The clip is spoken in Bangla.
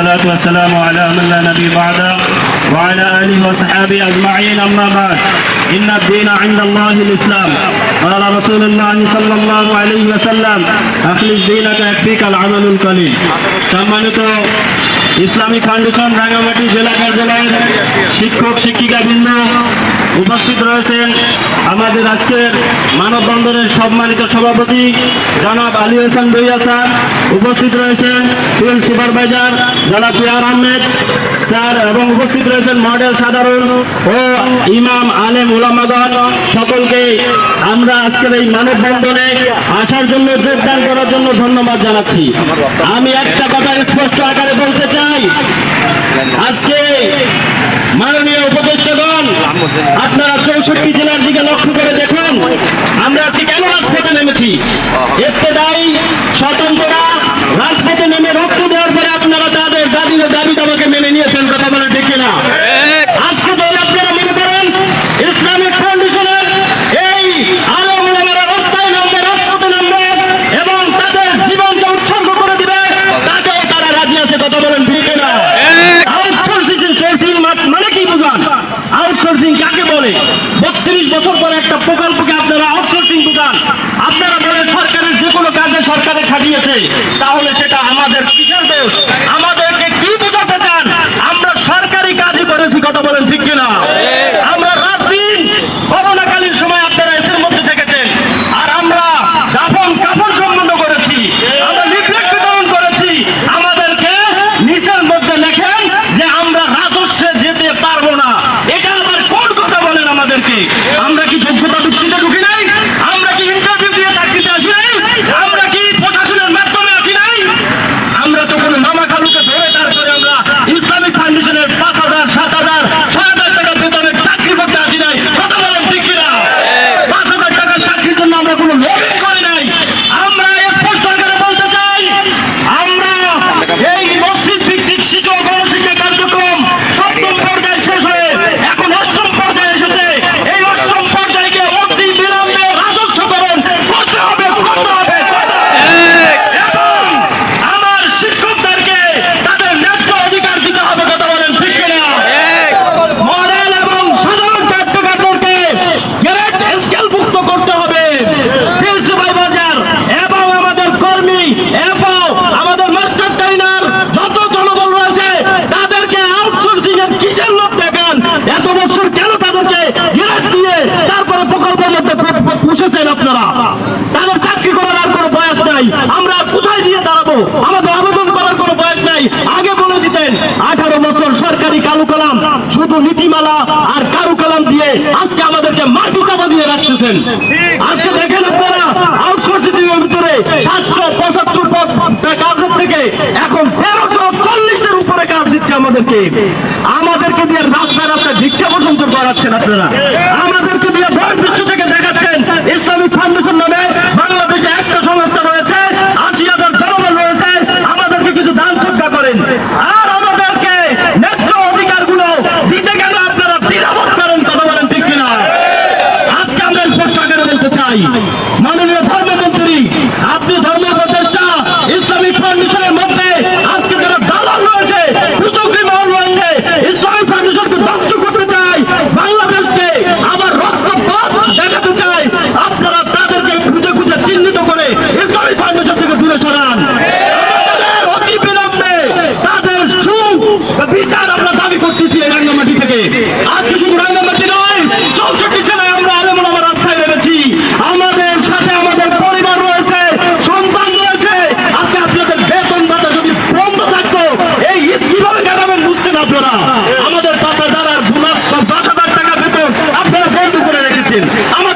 والصلاة والسلام على من لا نبي بعده وعلى آله وصحبه أجمعين أما بعد إن الدين عند الله الإسلام قال رسول الله صلى الله عليه وسلم أخلص دينك يكفيك العمل القليل সম্মানিত ইসলামিক ফাউন্ডেশন রাঙামাটি জেলা কার্যালয়ের শিক্ষক শিক্ষিকা বৃন্দ উপস্থিত রয়েছেন। আমাদের আজকের মানববন্ধনের সম্মানিত সভাপতি জনাব আলী হাসান ভৈয়া স্যার উপস্থিত রয়েছেন। ফিল্ড সুপারভাইজার জনাব পিয়ার আহমেদ স্যার এবং উপস্থিত রয়েছেন মডেল সাধারণ ও ইমাম আলেম উলামাগণ। সকলকে আমরা আজকের এই মানববন্ধনে আসার জন্য যোগদান করার জন্য ধন্যবাদ জানাচ্ছি। আমি একটা কথা স্পষ্ট আকারে বলতে চাই। আজকে মাননীয় উপদেষ্টাগণ, আপনারা চৌষট্টি জেলার দিকে লক্ষ্য করে দেখুন, আমরা আজকে কেন রাজপথে নেমেছি? স্বতন্ত্ররা খাটিয়েছে তাহলে সেটা আমাদের কিসের দোষ? আমাদেরকে কি বোঝাতে চান? আমরা সরকারি কাজই করেছি, কথা বলেন ঠিক কিনা? আজকে আমাদেরকে মাটি চাপা দিয়ে রাখতেছেন। আজকে দেখেন আপনারা, আউটসোর্সিং এর ভিতরে সাতশো পঁচাত্তর কাজের থেকে এখন তেরোশো চল্লিশের উপরে কাজ দিচ্ছে আমাদেরকে। আমাদেরকে দিয়ে রাস্তা রাস্তায় ভিক্ষা পর্যন্ত করাচ্ছেন আপনারা। আমাদেরকে দিয়ে বয়স বিশ্ব থেকে দেখাচ্ছেন। ইসলামিক ফাউন্ডেশন আপনারা দ্বিধাবোধ fucking. I'm a